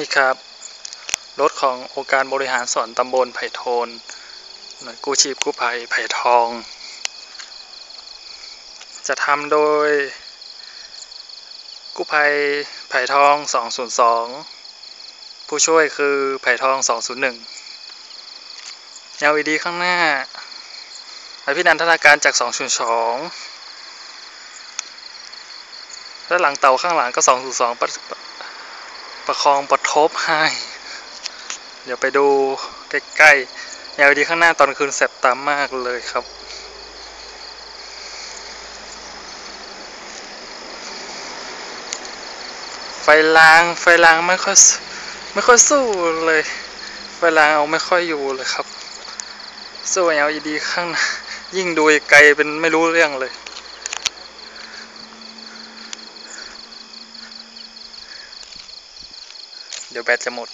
นี่ครับ รถขององค์การบริหารส่วนตำบลไผ่โทนหน่วยกู้ชีพกู้ภัยไผ่ทอง จะทำโดย กู้ภัยไผ่ทอง 202 ผู้ช่วยคือไผ่ทอง 201 LED ข้างหน้าอภินันทนาการจาก 202 และหลังเต่าข้างหลังก็ 202 ประคองปะทบให้ เดี๋ยวไปดูใกล้ๆ LED ข้างหน้าตอนคืนแสบตามมากเลยครับไฟล้างไฟล้างไม่ค่อยไม่ค่อยสู้เลย ไฟล้างเอาไม่ค่อยอยู่เลยครับ สู้ LED ข้างหน้ายิ่งดูไกลเป็นไม่รู้เรื่องเลย เดี๋ยวแบตจะหมด